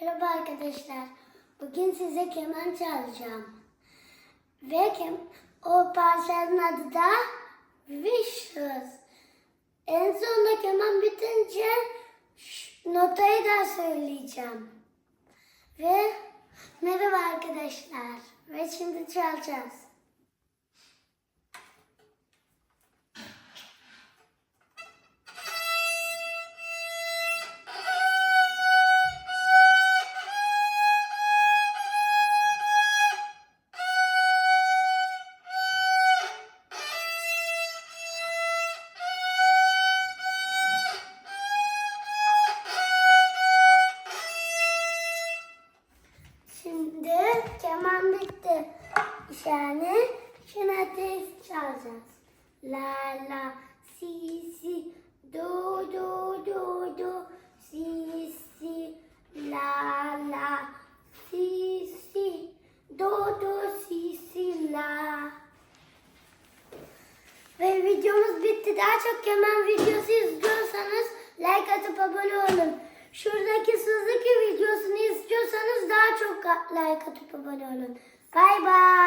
Merhaba arkadaşlar. Bugün size keman çalacağım. Ve kem o parçanın adı da Vicious. En sonunda keman bitince notayı da söyleyeceğim. Ve merhaba arkadaşlar. Ve şimdi çalacağız. Yani şimdi ateş çalacağız. La la si si do do do do si si la la si si do do si si la. Ve videomuz bitti. Daha çok keman videosu izliyorsanız like atıp abone olun. Şuradaki Suzuki videosunu istiyorsanız daha çok like atıp abone olun. Bay bay.